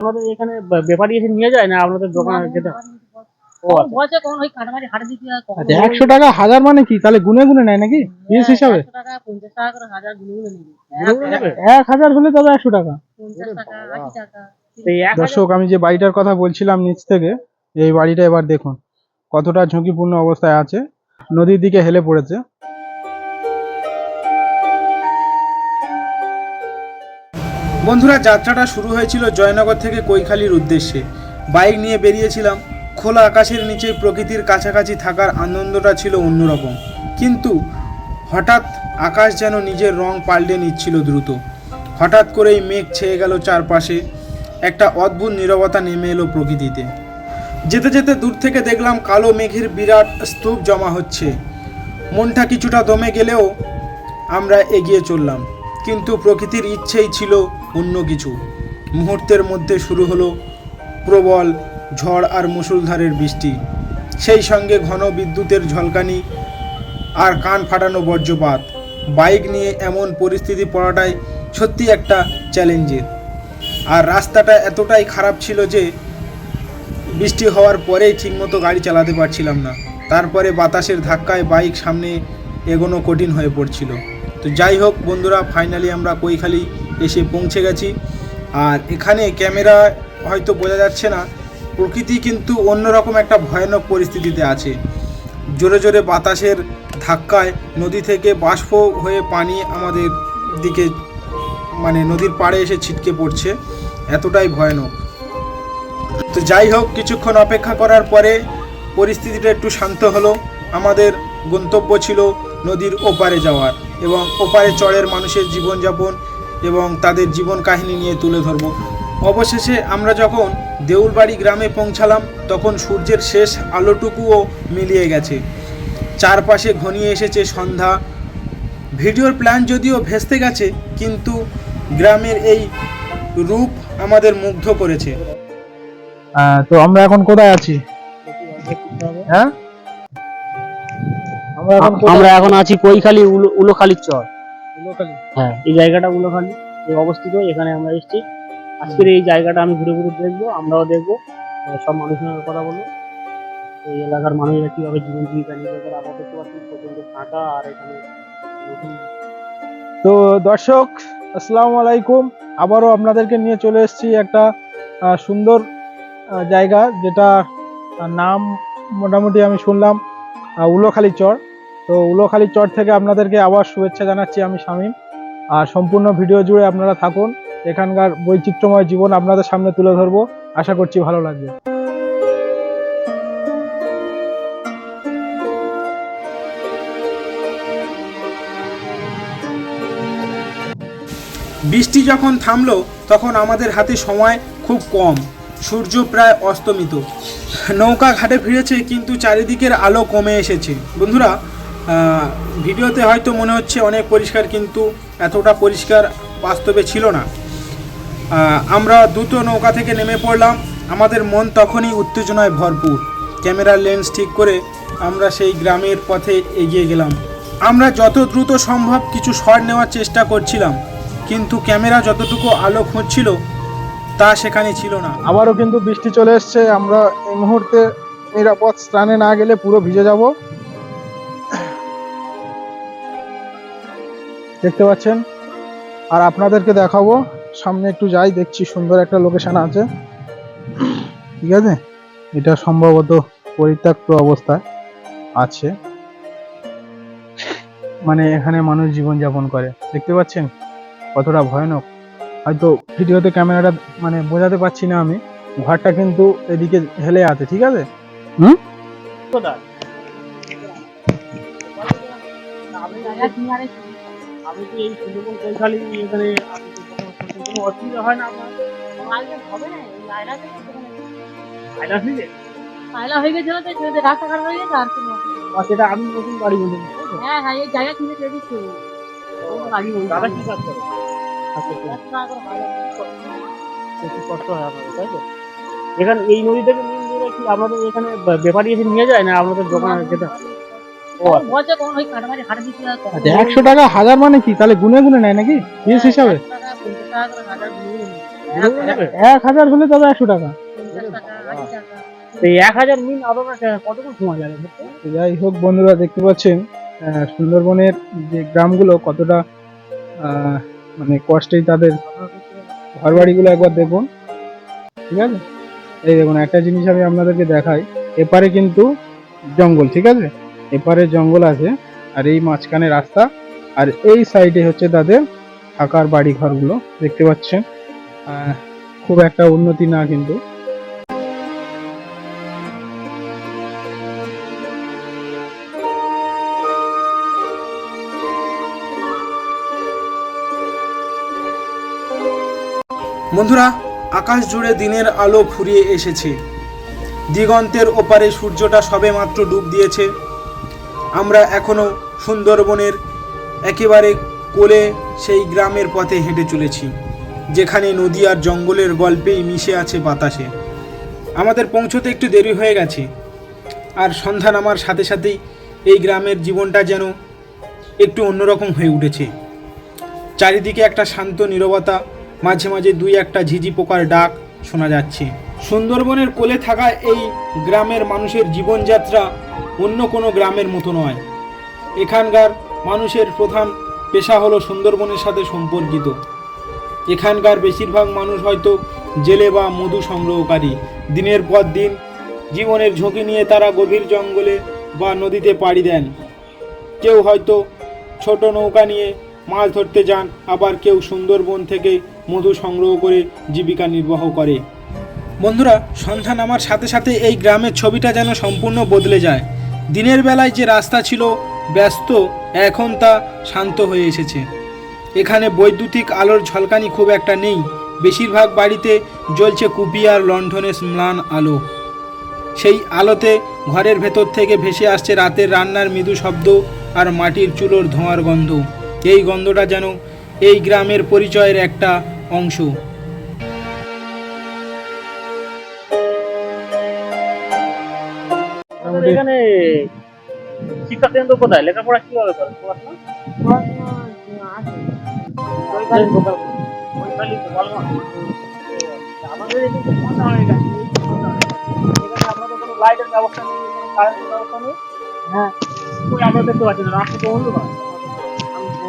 আপনাদের এখানে ব্যাপারী এসে নিয়ে যায় না? আপনাদের দোকানে যেতে হয়? আচ্ছা। হয় আচ্ছা একশো টাকা হাজার মানে কি? তাহলে গুনে গুনে নেয় নাকি? পিস হিসাবে? নেবে? এক হাজার হলে তবে একশো টাকা। দর্শক আমি যে বাড়িটার কথা বলছিলাম নিচ থেকে এই বাড়িটা এবার দেখুন কতটা ঝুঁকিপূর্ণ অবস্থায় আছে। নদীর দিকে হেলে পড়েছে। বন্ধুরা, যাত্রাটা শুরু হয়েছিল জয়নগর থেকে কৈখালির উদ্দেশ্যে। বাইক নিয়ে বেরিয়েছিলাম। খোলা আকাশের নিচে প্রকৃতির কাছাকাছি থাকার আনন্দটা ছিল অন্যরকম। কিন্তু হঠাৎ আকাশ যেন নিজের রং পাল্টে নিচ্ছিল দ্রুত। হঠাৎ করেই মেঘ ছেয়ে গেল চারপাশে। একটা অদ্ভুত নীরবতা নেমে এলো প্রকৃতিতে। যেতে যেতে দূর থেকে দেখলাম কালো মেঘের বিরাট স্তূপ জমা হচ্ছে। মনটা কিছুটা দমে গেলেও আমরা এগিয়ে চললাম। কিন্তু প্রকৃতির ইচ্ছেই ছিল অন্য কিছু। মুহূর্তের মধ্যে শুরু হলো প্রবল ঝড় আর মুষলধারের বৃষ্টি। সেই সঙ্গে ঘন বিদ্যুতের ঝলকানি আর কান ফাটানো বজ্রপাত। বাইক নিয়ে এমন পরিস্থিতি পড়াটাই সত্যি একটা চ্যালেঞ্জের আর রাস্তাটা এতটাই খারাপ ছিল যে বৃষ্টি হওয়ার পরেই ঠিকমতো গাড়ি চালাতে পারছিলাম না। তারপরে বাতাসের ধাক্কায় বাইক সামনে এগোনো কঠিন হয়ে পড়ছিল। তো যাই হোক বন্ধুরা ফাইনালি আমরা কৈখালি এসে পৌঁছে গেছি। আর এখানে ক্যামেরা হয়তো বোঝা যাচ্ছে না, প্রকৃতি কিন্তু অন্যরকম একটা ভয়ানক পরিস্থিতিতে আছে। জোরে জোরে বাতাসের ধাক্কায় নদী থেকে বাষ্প হয়ে পানি আমাদের দিকে মানে নদীর পাড়ে এসে ছিটকে পড়ছে। এতটাই ভয়ানক। তো যাই হোক, কিছুক্ষণ অপেক্ষা করার পরে পরিস্থিতিটা একটু শান্ত হলো। আমাদের গন্তব্য ছিল নদীর ওপারে যাওয়ার এবং ওপারে চরের মানুষের জীবনযাপন এবং তাদের জীবন কাহিনী নিয়ে তুলে ধরব। অবশেষে আমরা যখন দেউলবাড়ি গ্রামে পৌঁছালাম তখন সূর্যের শেষ আলোটুকুও মিলিয়ে গেছে। চারপাশে ঘনিয়ে এসেছে সন্ধ্যা। ভিডিওর প্ল্যান যদিও ভেস্তে গেছে কিন্তু গ্রামের এই রূপ আমাদের মুগ্ধ করেছে। তো আমরা এখন কোথায় আছি? হ্যাঁ? আমরা এখন আছি কৈখালি উলো- উলোখালির চর। হ্যাঁ এই জায়গাটা উলোখালি এই অবস্থিত এখানে আমরা এসেছি। আজকের এই জায়গাটা আমি ঘুরে ঘুরে দেখব আমরাও দেখব সব মানুষের সঙ্গে কথা বলব। এই এলাকার মানুষরা কীভাবে জীবন জীবিকা নির্বাহ করে আমরা দেখতে পাচ্ছি প্রচণ্ড ফাঁকা আর এখানে তো দর্শক আসসালামু আলাইকুম। আবারও আপনাদেরকে নিয়ে চলে এসেছি একটা আহ, সুন্দর আহ, জায়গা যেটা নাম মোটামুটি আমি শুনলাম উলোখালি চর। তো উলোখালি চর থেকে আপনাদেরকে আবার শুভেচ্ছা জানাচ্ছি আমি শামীম। আর সম্পূর্ণ ভিডিও জুড়ে আপনারা থাকুন। এখানকার বৈচিত্র্যময় জীবন আপনাদের সামনে তুলে ধরবো। আশা করছি ভালো লাগবে। বৃষ্টি যখন থামলো, তখন আমাদের হাতে সময় খুব কম। সূর্য প্রায় অস্তমিত। নৌকা ঘাটে ফিরেছে, কিন্তু চারিদিকের আলো কমে এসেছে। বন্ধুরা ভিডিওতে হয়তো মনে হচ্ছে অনেক পরিষ্কার, কিন্তু এতটা পরিষ্কার বাস্তবে ছিল না। আমরা দ্রুত নৌকা থেকে নেমে পড়লাম। আমাদের মন তখনই উত্তেজনায় ভরপুর। ক্যামেরার লেন্স ঠিক করে আমরা সেই গ্রামের পথে এগিয়ে গেলাম। আমরা যত দ্রুত সম্ভব কিছু শট নেওয়ার চেষ্টা করছিলাম, কিন্তু ক্যামেরা যতটুকু আলো খুঁজছিল, তা সেখানে ছিল না। আবারও কিন্তু বৃষ্টি চলে এসছে। আমরা এই মুহূর্তে নিরাপদ স্থানে না গেলে পুরো ভিজে যাব। দেখতে পাচ্ছেন? আর আপনাদেরকে দেখাবো। সামনে একটু যাই, দেখছি সুন্দর একটা লোকেশন আছে। ঠিক আছে? এটা সম্ভবত পরিত্যক্ত অবস্থায় আছে। মানে এখানে মানুষ জীবনযাপন করে। দেখতে পাচ্ছেন? কতটা ভয়ানক। হয়তো ভিডিওতে ক্যামেরাটা মানে বোঝাতে পারছি না আমি। ঘরটা কিন্তু এদিকে হেলে আছে, ঠিক আছে? কোথায়? জায়গা কিনারে আমি তো এই সুন্দরবন কৈখালি এখানে কোনো- অসুবিধা হয় না আপনার? হবে না এই আয়লা আয়লা থেকে আয়লা হয়ে গেছিল তো ছেলেদের রাস্তা খারাপ হয়ে গেছে আর কোনো সেটা আমি নতুন বাড়ি বলুন হ্যাঁ হ্যাঁ এই জায়গা কিনে দিয়ে দিচ্ছে। আগে বলছি। দাদা কি কাজ করে? আচ্ছা আচ্ছা। একটু কষ্ট হয় আপনাদের তাই তো? এখানে এই নদী থেকে কি আপনাদের এখানে ব্যাপারী এসে নিয়ে যায় না? আপনাদের দোকানে যেতে হয়? একশো টাকা হাজার মানে কি? তাহলে গুনে গুনে নেয় নাকি? পিস হিসাবে? গুলো নিবি। এক হাজার হলে তবে একশো টাকা। এক হাজার মিন কতক্ষণ সময় লাগে? যাই হোক বন্ধুরা দেখতে পাচ্ছেন সুন্দরবনের যে গ্রামগুলো কতটা মানে কষ্টেই তাদের ঘর বাড়িগুলো একবার দেখুন। ঠিক আছে? এই দেখুন একটা জিনিস আমি আপনাদেরকে দেখাই। এপারে কিন্তু জঙ্গল ঠিক আছে? এপারে জঙ্গল আছে, আর এই মাঝখানে রাস্তা, আর এই সাইডে হচ্ছে তাদের থাকার বাড়ি ঘরগুলো দেখতে পাচ্ছেন। খুব একটা উন্নতি না কিন্তু। বন্ধুরা, আকাশ জুড়ে দিনের আলো ফুরিয়ে এসেছে। দিগন্তের ওপারে সূর্যটা সবে মাত্র ডুব দিয়েছে। আমরা এখনও সুন্দরবনের একেবারে কোলে সেই গ্রামের পথে হেঁটে চলেছি, যেখানে নদী আর জঙ্গলের গল্পেই মিশে আছে বাতাসে। আমাদের পৌঁছতে একটু দেরি হয়ে গেছে, আর সন্ধ্যা নামার সাথে সাথেই এই গ্রামের জীবনটা যেন একটু অন্যরকম হয়ে উঠেছে। চারিদিকে একটা শান্ত নীরবতা, মাঝে মাঝে দুই একটা ঝিঝি পোকার ডাক শোনা যাচ্ছে। সুন্দরবনের কোলে থাকা এই গ্রামের মানুষের জীবনযাত্রা অন্য কোনো গ্রামের মতো নয়। এখানকার মানুষের প্রধান পেশা হলো সুন্দরবনের সাথে সম্পর্কিত। এখানকার বেশিরভাগ মানুষ হয়তো জেলে বা মধু সংগ্রহকারী। দিনের পর দিন জীবনের ঝুঁকি নিয়ে তারা গভীর জঙ্গলে বা নদীতে পাড়ি দেন। কেউ হয়তো ছোট নৌকা নিয়ে মাছ ধরতে যান, আবার কেউ সুন্দরবন থেকে মধু সংগ্রহ করে জীবিকা নির্বাহ করে। বন্ধুরা, সন্ধ্যা নামার সাথে সাথে এই গ্রামের ছবিটা যেন সম্পূর্ণ বদলে যায়। দিনের বেলায় যে রাস্তা ছিল, ব্যস্ত, এখন তা শান্ত হয়ে এসেছে। এখানে বৈদ্যুতিক আলোর ঝলকানি খুব একটা নেই। বেশিরভাগ বাড়িতে জ্বলছে কুপি আর লণ্ঠনের ম্লান আলো। সেই আলোতে ঘরের ভেতর থেকে ভেসে আসছে রাতের রান্নার মৃদু শব্দ আর মাটির চুলোর ধোঁয়ার গন্ধ। এই গন্ধটা যেন এই গ্রামের পরিচয়ের একটা অংশ। আমাদের এখানে শিক্ষা কেন্দ্র কোথায়? লেখাপড়া কীভাবে করে? পড়াশোনা আমাদের হয়ে হয়ে আপনাদের কোনো লাইটের ব্যবস্থা নেই কারেন্টের ব্যবস্থা নেই। হ্যাঁ। ওই আমরা দেখতে পাচ্ছি না। রাস্তা তো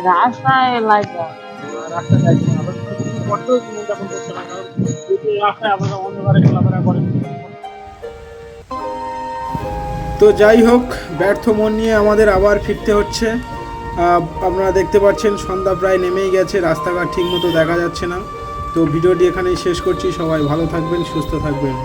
রাস্তায় লাইট রাস্তা যাচ্ছে আমরা কষ্ট জীবন করতে পারি রাস্তায় আপনারা অন্ধকারে চলাফেরা করেন তো যাই হোক, ব্যর্থ মন নিয়ে আমাদের আবার ফিরতে হচ্ছে। আপনারা দেখতে পাচ্ছেন, সন্ধ্যা প্রায় নেমেই গেছে, রাস্তাঘাট ঠিকমতো দেখা যাচ্ছে না। তো ভিডিওটি এখানেই শেষ করছি, সবাই ভালো থাকবেন, সুস্থ থাকবেন।